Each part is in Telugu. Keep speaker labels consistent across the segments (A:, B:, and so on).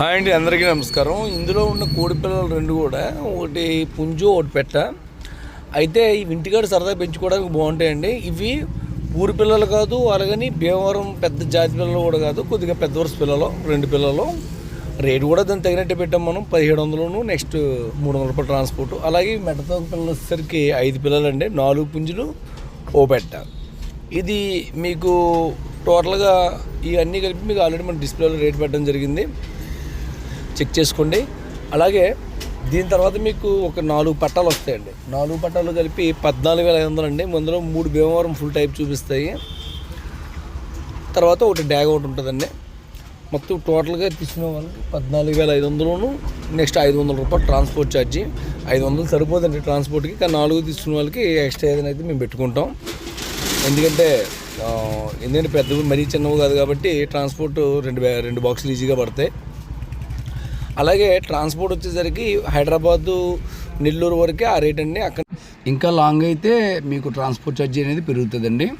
A: హాయ్ అండి అందరికీ నమస్కారం. ఇందులో ఉన్న కోడి పిల్లలు రెండు కూడా ఒకటి పుంజు ఒకటి పెట్ట. అయితే ఈ ఇంటికాడ సరదా పెంచుకోవడానికి బాగుంటాయండి. ఇవి ఊరి పిల్లలు కాదు అలాగని భీమవరం పెద్ద జాతి పిల్లలు కూడా కాదు కొద్దిగా పెద్ద వరుస పిల్లలు రెండు పిల్లలు. రేటు కూడా దాన్ని తగినట్టు పెట్టాం మనం పదిహేడు వందలను నెక్స్ట్ మూడు వందల రూపాయలు ట్రాన్స్పోర్ట్. అలాగే మెడతో పిల్లలు వచ్చేసరికి ఐదు పిల్లలు అండి నాలుగు పుంజులు ఓ పెట్ట. ఇది మీకు టోటల్గా ఇవన్నీ కలిపి మీకు ఆల్రెడీ మన డిస్ప్లేలో రేట్ పెట్టడం జరిగింది. చెక్ చేసుకోండి. అలాగే దీని తర్వాత మీకు ఒక నాలుగు పట్టాలు వస్తాయండి. నాలుగు పట్టాలు కలిపి పద్నాలుగు వేల ఐదు వందలు అండి. ముందులో మూడు భీమవరం ఫుల్ టైప్ చూపిస్తాయి. తర్వాత ఒకటి డ్యాగ్ ఒకటి ఉంటుందండి. మొత్తం టోటల్గా తీసుకునే వాళ్ళకి పద్నాలుగు వేల ఐదు వందలును నెక్స్ట్ ఐదు వందల రూపాయలు ట్రాన్స్పోర్ట్ ఛార్జీ. ఐదు వందలు సరిపోదండి ట్రాన్స్పోర్ట్కి. కానీ నాలుగు తీసుకునే వాళ్ళకి ఎక్స్ట్రా ఏదైనా అయితే మేము పెట్టుకుంటాం. ఎందుకంటే ఎందుకంటే పెద్దవి మరీ చిన్నవి కాదు కాబట్టి ట్రాన్స్పోర్ట్ రెండు రెండు బాక్సులు ఈజీగా పడతాయి. అలాగే ట్రాన్స్పోర్ట్ వచ్చేసరికి హైదరాబాదు నెల్లూరు వరకే ఆ రేట్ అండి అక్కడ. ఇంకా లాంగ్ అయితే మీకు ట్రాన్స్పోర్ట్ ఛార్జీ అనేది పెరుగుతుందండి.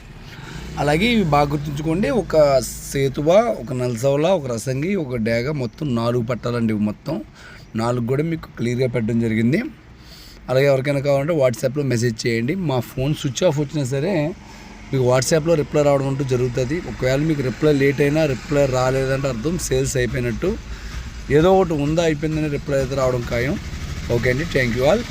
A: అలాగే ఇవి బాగా గుర్తుంచుకోండి ఒక సేతువ ఒక నల్సవల ఒక రసంగి ఒక డేగ మొత్తం నాలుగు పట్టాలండి ఇవి మొత్తం. నాలుగు కూడా మీకు క్లియర్గా పెట్టడం జరిగింది. అలాగే ఎవరికైనా కావాలంటే వాట్సాప్లో మెసేజ్ చేయండి. మా ఫోన్ స్విచ్ ఆఫ్ వచ్చినా సరే మీకు వాట్సాప్లో రిప్లై రావడం అంటూ జరుగుతుంది. ఒకవేళ మీకు రిప్లై లేట్ అయినా రిప్లై రాలేదంటే అర్థం సేల్స్ అయిపోయినట్టు. ఏదో ఒకటి ఉందా అయిపోయిందని రిప్లై అయితే రావడం ఖాయం. ఓకే అండి. Thank you all